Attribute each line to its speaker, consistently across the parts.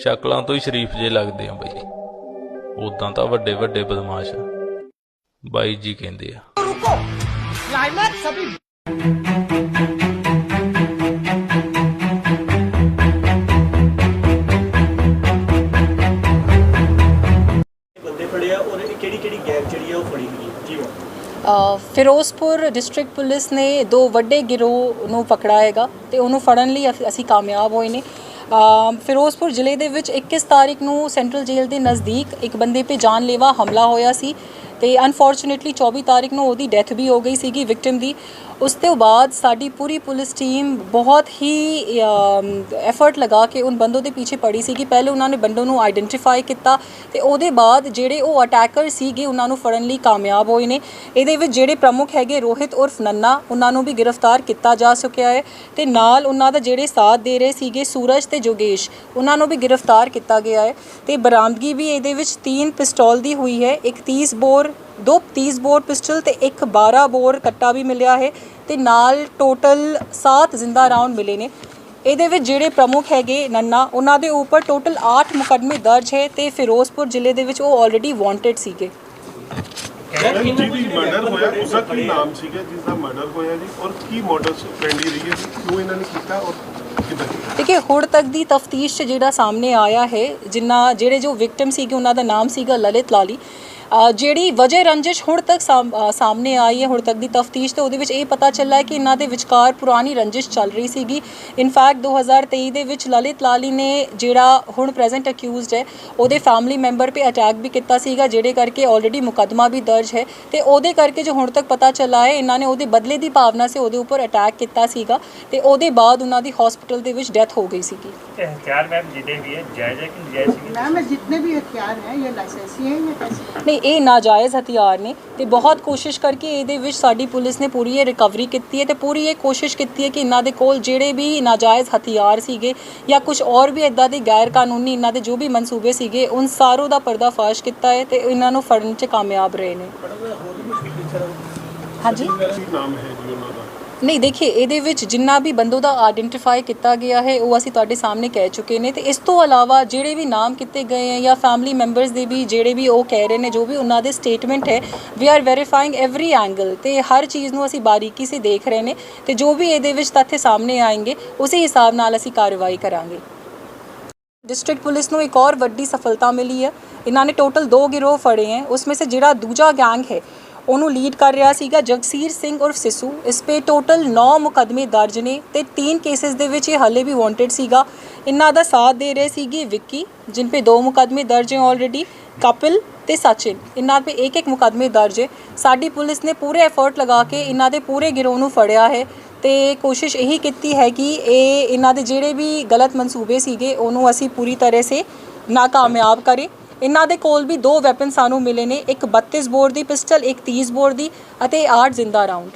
Speaker 1: ਸ਼ਕਲਾਂ ਤੋਂ ਹੀ ਸ਼ਰੀਫ ਜੇ ਲੱਗਦੇ ਆ ਬਈ। ਉਦਾਂ ਤਾਂ ਵੱਡੇ ਵੱਡੇ ਬਦਮਾਸ਼ ਆ। ਬਾਈ ਜੀ ਕਹਿੰਦੇ ਆ।
Speaker 2: ਫਿਰੋਜ਼ਪੁਰ ਡਿਸਟ੍ਰਿਕਟ ਪੁਲਿਸ ਨੇ ਦੋ ਵੱਡੇ ਗਿਰੋਹ ਨੂੰ ਪਕੜਾਏਗਾ ਤੇ ਉਹਨੂੰ ਫੜਨ ਲਈ ਅਸੀਂ ਕਾਮਯਾਬ ਹੋਏ ਨੇ। ਫਿਰੋਜ਼ਪੁਰ ਜ਼ਿਲ੍ਹੇ ਦੇ ਵਿੱਚ 21 ਤਾਰੀਖ ਨੂੰ ਸੈਂਟਰਲ ਜੇਲ੍ਹ ਦੇ ਨਜ਼ਦੀਕ ਇੱਕ ਬੰਦੇ 'ਤੇ ਜਾਨਲੇਵਾ ਹਮਲਾ ਹੋਇਆ ਸੀ ਤੇ ਅਨਫੋਰਚੂਨੇਟਲੀ 24 ਤਾਰੀਖ ਨੂੰ ਉਹਦੀ ਡੈਥ ਵੀ ਹੋ ਗਈ ਸੀਗੀ ਵਿਕਟਮ ਦੀ। ਉਸ ਤੋਂ ਬਾਅਦ ਸਾਡੀ ਪੂਰੀ ਪੁਲਿਸ ਟੀਮ ਬਹੁਤ ਹੀ ਐਫਰਟ ਲਗਾ ਕੇ ਉਨ ਬੰਦੋ ਦੇ ਪਿੱਛੇ ਪੜੀ ਸੀ ਕਿ ਪਹਿਲੇ ਉਹਨਾਂ ਨੇ ਬੰਦੋ ਨੂੰ ਆਈਡੈਂਟੀਫਾਈ ਕੀਤਾ ਤੇ ਉਹਦੇ ਬਾਅਦ ਜਿਹੜੇ ਉਹ ਅਟੈਕਰ ਸੀਗੇ ਉਹਨਾਂ ਨੂੰ ਫੜਨ ਲਈ ਕਾਮਯਾਬ ਹੋਏ ਨੇ। ਇਹਦੇ ਵਿੱਚ ਜਿਹੜੇ ਪ੍ਰਮੁੱਖ ਹੈਗੇ ਰੋਹਿਤ ਉਰਫ ਨੰਨਾ ਉਹਨਾਂ ਨੂੰ ਵੀ ਗ੍ਰਿਫਤਾਰ ਕੀਤਾ ਜਾ ਚੁੱਕਿਆ ਹੈ ਤੇ ਨਾਲ ਉਹਨਾਂ ਦਾ ਜਿਹੜੇ ਸਾਥ ਦੇ ਰਹੇ ਸੀਗੇ ਸੂਰਜ ਤੇ ਜੋਗੇਸ਼ ਉਹਨਾਂ ਨੂੰ ਵੀ ਗ੍ਰਿਫਤਾਰ ਕੀਤਾ ਗਿਆ ਹੈ ਤੇ ਬਰਾਮਦਗੀ ਵੀ ਇਹਦੇ ਵਿੱਚ ਤਿੰਨ ਪਿਸਤੌਲ ਦੀ ਹੋਈ ਹੈ, ਇੱਕ 30 ਬੋਰ ਦੋ 30 ਬੋਰ ਪਿਸਟਲ ਤੇ ਇੱਕ 12 ਬੋਰ ਕੱਟਾ ਵੀ ਮਿਲਿਆ ਹੈ ਤੇ ਨਾਲ ਟੋਟਲ 7 ਜ਼ਿੰਦਾ ਰਾਉਂਡ ਮਿਲੇ ਨੇ। ਇਹਦੇ ਵਿੱਚ ਜਿਹੜੇ ਪ੍ਰਮੁੱਖ ਹੈਗੇ ਨੰਨਾ ਉਹਨਾਂ ਦੇ ਉੱਪਰ ਟੋਟਲ 8 ਮੁਕੱਦਮੇ ਦਰਜ ਹੈ ਤੇ ਫਿਰੋਜ਼ਪੁਰ ਜ਼ਿਲ੍ਹੇ ਦੇ ਵਿੱਚ ਉਹ ਆਲਰੇਡੀ ਵਾਂਟਡ ਸੀਗੇ।
Speaker 3: ਜਿਹਦੀ ਮਰਡਰ ਹੋਇਆ ਉਸਦਾ ਕੀ ਨਾਮ ਸੀਗਾ ਜਿਸ ਦਾ ਮਰਡਰ ਹੋਇਆ ਜੀ? ਔਰ ਕੀ ਮੋਡਸ ਫ੍ਰੈਂਡਲੀ ਰਹੀ ਹੈ? ਜੀ ਕਿਉਂ ਇਹਨਾਂ ਨੇ ਕੀਤਾ ਔਰ ਕਿੱਦਾਂ ਕੀਤਾ?
Speaker 2: ਦੇਖਿਏ ਹੁਣ ਤੱਕ ਦੀ ਤਫਤੀਸ਼ 'ਚ ਜਿਹੜਾ ਸਾਹਮਣੇ ਆਇਆ ਹੈ ਜਿੰਨਾ ਜਿਹੜੇ ਜੋ ਵਿਕਟਮ ਸੀਗੇ ਉਹਨਾਂ ਦਾ ਨਾਮ ਸੀਗਾ ਲਲਿਤ ਲਾਲੀ। ਜਿਹੜੀ ਵਜ੍ਹਾ ਰੰਜਿਸ਼ ਹੁਣ ਤੱਕ ਸਾਹਮਣੇ ਆਈ ਹੈ ਹੁਣ ਤੱਕ ਦੀ ਤਫਤੀਸ਼ ਤੇ ਉਹਦੇ ਵਿੱਚ ਇਹ ਪਤਾ ਚੱਲਾ ਹੈ ਕਿ ਇਹਨਾਂ ਦੇ ਵਿਚਕਾਰ ਪੁਰਾਣੀ ਰੰਜਿਸ਼ ਚੱਲ ਰਹੀ ਸੀਗੀ। ਇਨਫੈਕਟ 2023 ਦੇ ਵਿੱਚ ਲਲਿਤ ਲਾਲੀ ਨੇ ਜਿਹੜਾ ਹੁਣ ਪ੍ਰੈਜ਼ੈਂਟ ਅਕਿਊਜ਼ਡ ਹੈ ਉਹਦੇ ਫੈਮਿਲੀ ਮੈਂਬਰ 'ਤੇ ਅਟੈਕ ਵੀ ਕੀਤਾ ਸੀਗਾ ਜਿਹੜੇ ਕਰਕੇ ਆਲਰੇਡੀ ਮੁਕਦਮਾ ਵੀ ਦਰਜ ਹੈ ਤੇ ਉਹਦੇ ਕਰਕੇ ਜੋ ਹੁਣ ਤੱਕ ਪਤਾ ਚੱਲਾ ਹੈ ਇਹਨਾਂ ਨੇ ਉਹਦੇ ਬਦਲੇ ਦੀ ਭਾਵਨਾ ਸੇ ਉਹਦੇ ਉੱਪਰ ਅਟੈਕ ਕੀਤਾ ਸੀਗਾ ਤੇ ਉਹਦੇ ਬਾਅਦ ਉਹਨਾਂ ਦੀ ਹਸਪੀਟਲ ਦੇ ਵਿੱਚ ਡੈਥ ਹੋ ਗਈ ਸੀਗੀ।
Speaker 4: ਹਥਿਆਰ ਮੈਮ ਜਿੱਦੇ ਵੀ ਹੈ ਜਾਇਜ਼ ਹੈ ਕਿ ਨਜਾਇਜ਼
Speaker 5: ਹੈ ਮੈਮ ਜਿੰਨੇ ਵੀ ਹਥਿਆਰ ਹੈ ਇਹ ਲਾਇਸੈਂਸੀ ਹੈ ਜਾਂ
Speaker 2: ਨਹੀਂ ਇਹ ਨਾਜਾਇਜ਼ ਹਥਿਆਰ ਨੇ ਤੇ ਬਹੁਤ ਕੋਸ਼ਿਸ਼ ਕਰਕੇ ਇਹਦੇ ਵਿੱਚ ਸਾਡੀ ਪੁਲਿਸ ਨੇ ਪੂਰੀ ਇਹ ਰਿਕਵਰੀ ਕੀਤੀ ਹੈ ਤੇ ਪੂਰੀ ਇਹ ਕੋਸ਼ਿਸ਼ ਕੀਤੀ ਹੈ ਕਿ ਇਹਨਾਂ ਦੇ ਕੋਲ ਜਿਹੜੇ ਵੀ ਨਾਜਾਇਜ਼ ਹਥਿਆਰ ਸੀਗੇ ਜਾਂ ਕੁਝ ਹੋਰ ਵੀ ਇਦਾਂ ਦੇ ਗੈਰ ਕਾਨੂੰਨੀ ਇਹਨਾਂ ਦੇ ਜੋ ਵੀ ਮਨਸੂਬੇ ਸੀਗੇ ਉਨ ਸਾਰੋਂ ਦਾ ਪਰਦਾਫਾਸ਼ ਕੀਤਾ ਹੈ ਤੇ ਇਹਨਾਂ ਨੂੰ ਫੜਨ 'ਚ ਕਾਮਯਾਬ ਰਹੇ ਨੇ। ਹਾਂਜੀ?
Speaker 3: ਨਾਮ ਹੈ ਜੀ ਉਹਨਾਂ ਦਾ?
Speaker 2: ਨਹੀਂ, ਦੇਖਿਏ, ਇਹਦੇ ਵਿੱਚ ਜਿੰਨਾ ਵੀ ਬੰਦੋ ਦਾ ਆਇਡੈਂਟੀਫਾਈ ਕੀਤਾ ਗਿਆ ਹੈ, ਉਹ ਅਸੀਂ ਤੁਹਾਡੇ ਸਾਹਮਣੇ ਕਹਿ ਚੁੱਕੇ ਨੇ। ਤੇ ਇਸ ਤੋਂ ਇਲਾਵਾ ਜਿਹੜੇ ਵੀ ਨਾਮ ਕੀਤੇ ਗਏ ਹੈ ਜਾਂ ਫੈਮਿਲੀ ਮੈਂਬਰਸ ਦੇ ਵੀ ਜਿਹੜੇ ਵੀ ਉਹ ਕਹਿ ਰਹੇ ਨੇ, ਜੋ ਵੀ ਉਹਨਾਂ ਦੇ ਸਟੇਟਮੈਂਟ ਹੈ we are verifying every angle ਤੇ ਹਰ ਚੀਜ਼ ਨੂੰ ਅਸੀਂ ਬਾਰੀਕੀ ਸੇ ਦੇਖ ਰਹੇ ਨੇ ਤੇ ਜੋ ਵੀ ਇਹਦੇ ਵਿੱਚ ਤੱਥ ਸਾਹਮਣੇ ਆਏਗੇ, ਉਸੇ ਹਿਸਾਬ ਨਾਲ ਅਸੀਂ ਕਾਰਵਾਈ ਕਰਾਂਗੇ। ਡਿਸਟ੍ਰਿਕਟ ਪੁਲਿਸ ਨੂੰ ਇੱਕ ਔਰ ਵੱਡੀ ਸਫਲਤਾ ਮਿਲੀ ਹੈ। ਇਹਨਾਂ ਨੇ ਟੋਟਲ ਦੋ ਗਿਰੋਹ ਫੜੇ ਹੈ। ਉਸਮੇ ਸੇ ਜਿਹੜਾ ਦੂਜਾ ਗੈਂਗ ਹੈ ਉਹਨੂੰ ਲੀਡ ਕਰ ਰਿਹਾ ਸੀਗਾ ਜਗਸੀਰ ਸਿੰਘ ਉਰਫ ਸਿਸੂ। ਇਸ ਪੇ ਟੋਟਲ 9 ਮੁਕੱਦਮੇ ਦਰਜ ਨੇ ਤੇ 3 ਕੇਸਿਸ ਦੇ ਵਿੱਚ ਇਹ ਹਲੇ ਵੀ ਵਾਂਟਡ ਸੀਗਾ। ਇਹਨਾਂ ਦਾ ਸਾਥ ਦੇ ਰਹੇ ਸੀਗੇ ਵਿੱਕੀ, ਜਿਨ ਪੇ ਦੋ ਮੁਕੱਦਮੇ ਦਰਜ ਹੈ ਆਲਰੇਡੀ ਕਪਿਲ ਤੇ ਸਚਿਨ। ਇਹਨਾਂ 'ਤੇ ਇੱਕ ਇੱਕ ਮੁਕੱਦਮੇ ਦਰਜ ਹੈ। ਸਾਡੀ ਪੁਲਿਸ ਨੇ ਪੂਰੇ ਐਫਰਟ ਲਗਾ ਕੇ ਇਹਨਾਂ ਦੇ ਪੂਰੇ ਗਿਰੋਹ ਨੂੰ ਫੜਿਆ ਹੈ ਤੇ ਕੋਸ਼ਿਸ਼ ਇਹੀ ਕੀਤੀ ਹੈ ਕਿ ਇਹ ਇਹਨਾਂ ਦੇ ਜਿਹੜੇ ਵੀ ਗਲਤ ਮਨਸੂਬੇ ਸੀਗੇ, ਉਹਨੂੰ ਅਸੀਂ ਪੂਰੀ ਤਰ੍ਹਾਂ ਸੇ ਨਾਕਾਮਯਾਬ ਕਰੇ। ਇਹਨਾਂ ਦੇ ਕੋਲ ਵੀ ਦੋ ਵੈਪਨ ਸਾਨੂੰ ਮਿਲੇ ਨੇ, ਇੱਕ 32 ਬੋਰ ਦੀ ਪਿਸਟਲ, ਇੱਕ 30 ਬੋਰ ਦੀ ਅਤੇ 8 ਜ਼ਿੰਦਾ ਰਾਉਂਡ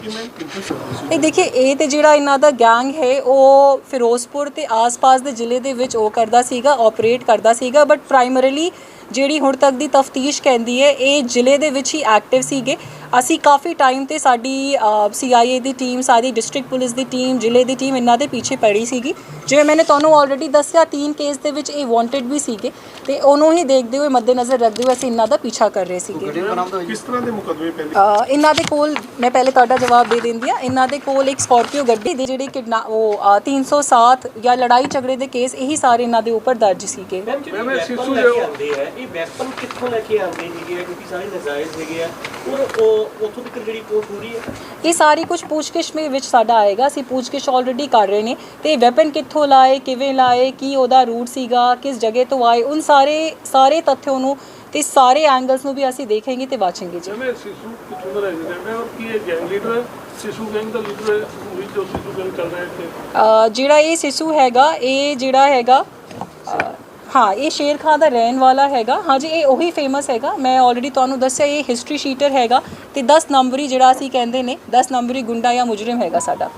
Speaker 3: ਕਿਵੇਂ ਕਿੰਨੇ
Speaker 2: ਨਹੀਂ ਦੇਖਿਏ, ਇਹ ਤੇ ਜਿਹੜਾ ਇਹਨਾਂ ਦਾ ਗੈਂਗ ਹੈ, ਉਹ ਫਿਰੋਜ਼ਪੁਰ ਤੇ ਆਸ-ਪਾਸ ਦੇ ਜ਼ਿਲ੍ਹੇ ਦੇ ਵਿੱਚ ਉਹ ਕਰਦਾ ਸੀਗਾ ਆਪਰੇਟ ਕਰਦਾ ਸੀਗਾ ਬਟ ਪ੍ਰਾਇਮਰੀਲੀ ਜਿਹੜੀ ਹੁਣ ਤੱਕ ਦੀ ਤਫਤੀਸ਼ ਕਹਿੰਦੀ ਹੈ, ਇਹ ਜ਼ਿਲ੍ਹੇ ਦੇ ਵਿੱਚ ਹੀ ਐਕਟਿਵ ਸੀਗੇ। ਅਸੀਂ ਕਾਫੀ ਟਾਈਮ ਤੇ ਸਾਡੀ ਸੀਆਈਏ ਦੀ ਟੀਮ ਸਾਡੀ ਡਿਸਟ੍ਰਿਕਟ ਪੁਲਿਸ ਦੀ ਟੀਮ ਜ਼ਿਲ੍ਹੇ ਦੀ ਟੀਮ ਇਹਨਾਂ ਦੇ ਪਿੱਛੇ ਪੜੀ ਸੀਗੀ। ਜਿਵੇਂ ਮੈंने ਤੁਹਾਨੂੰ ਆਲਰੇਡੀ ਦੱਸਿਆ ਤਿੰਨ ਕੇਸ ਦੇ ਵਿੱਚ ਇਹ ਵਾਂਟਡ ਵੀ ਸੀਗੇ। ਤੇ ਉਹਨੂੰ ਹੀ ਦੇਖਦੇ ਹੋਏ ਮੱਦੇਨਜ਼ਰ ਰੱਖਦੇ ਹੋਏ ਅਸੀਂ ਇਹਨਾਂ ਦਾ ਪਿੱਛਾ ਕਰ ਰਹੇ ਸੀਗੇ।
Speaker 3: ਕਿਸ ਤਰ੍ਹਾਂ ਦੇ ਮੁਕਦਮੇ ਪਹਿਲੇ?
Speaker 2: ਅ, ਇਹਨਾਂ ਦੇ ਕੋਲ ਮੈਂ ਪਹਿਲੇ ਤੁਹਾਡਾ ਜਵਾਬ ਦੇ ਦਿੰਦੀ ਆ ਇਹਨਾਂ ਦੇ ਕੋਲ ਇੱਕ ਸਕਾਰਪੀਓ ਗੱਡੀ ਦੇ ਜਿਹੜੇ ਕਿਡਨਾ ਉਹ ਅ, 307 ਜਾਂ ਲੜਾਈ ਝਗੜੇ ਦੇ ਕੇਸ ਇਹੀ ਸਾਰੇ ਇਹਨਾਂ ਦੇ ਉੱਪਰ ਦਰਜ ਸੀਗੇ।
Speaker 6: ਮੈਮ ਜਿਹੜੇ ਵੈਪਨ ਲੈ ਕੇ ਆਉਂਦੇ ਆ ਇਹ ਵੈਪਨ ਕਿੱਥੋਂ ਲੈ ਕੇ ਆਉਂਦੇ ਹੈਗੇ ਕਿਉਂਕਿ ਸਾਰੇ ਨਜਾਇਜ਼ ਹੈਗੇ ਆ। ਉਹ ਉੱਥੋਂ ਤੱਕ ਜਿਹੜੀ ਪਹੁੰਚ ਹੋ ਰਹੀ ਹੈ?
Speaker 2: ਇਹ ਸਾਰੀ ਕੁਝ ਪੁੱਛਗਿੱਛ ਮੇ ਵਿੱਚ ਸਾਡਾ ਆਏਗਾ। ਅਸੀਂ ਪੁੱਛਗਿੱਛ ਆਲਰੇਡੀ ਕਰ ਰਹੇ ਨੇ। ਤੇ ਵੈਪਨ ਕਿੱਥੋਂ ਲਾਏ ਕਿਵੇਂ ਲਾਏ ਕੀ ਉਹਦਾ ਰੂਟ ਸੀਗਾ ਕਿਸ ਜਗ੍ਹਾ ਤੋਂ ਆਏ ਉਨ ਸਾਰੇ ਸਾਰੇ ਤੱਥੋਂ ਨੂੰ ਤੇ ਸਾਰੇ ਐਂਗਲਸ ਨੂੰ ਵੀ ਅਸੀਂ ਦੇਖਾਂਗੇ ਤੇ ਵਾਚਾਂਗੇ ਜੀ।
Speaker 7: ਮੈਂ ਸਿਸੂ ਕਿੱਥੋਂ ਦਾ ਰੈਜ਼ੀਡੈਂਟ ਹੈ ਔਰ ਕੀ ਇਹ ਗੈਂਗ ਲੀਡਰ ਹੈ? ਸਿਸੂ ਗੈਂਗ ਦਾ ਲੀਡਰ ਹੈ ਵੀ ਜੋ ਸਿਸੂ ਗੈਂਗ ਚੱਲ ਰਿਹਾ ਹੈ ਇੱਥੇ।
Speaker 2: ਅ, ਜਿਹੜਾ ਇਹ ਸਿਸੂ ਹੈਗਾ ਇਹ ਜਿਹੜਾ ਹੈਗਾ ਹਾਂ, ਇਹ ਸ਼ੇਰ ਖਾਂ ਦਾ ਰਹਿਣ ਵਾਲਾ ਹੈਗਾ। ਹਾਂਜੀ ਇਹ ਉਹੀ ਫੇਮਸ ਹੈਗਾ। ਮੈਂ ਆਲਰੇਡੀ ਤੁਹਾਨੂੰ ਦੱਸਿਆ, ਇਹ ਹਿਸਟਰੀ ਸ਼ੀਟਰ ਹੈਗਾ ਤੇ 10 ਨੰਬਰੀ ਜਿਹੜਾ ਅਸੀਂ ਕਹਿੰਦੇ ਨੇ 10 ਨੰਬਰੀ ਗੁੰਡਾ ਜਾਂ ਮੁਜਰਮ ਹੈਗਾ ਸਾਡਾ।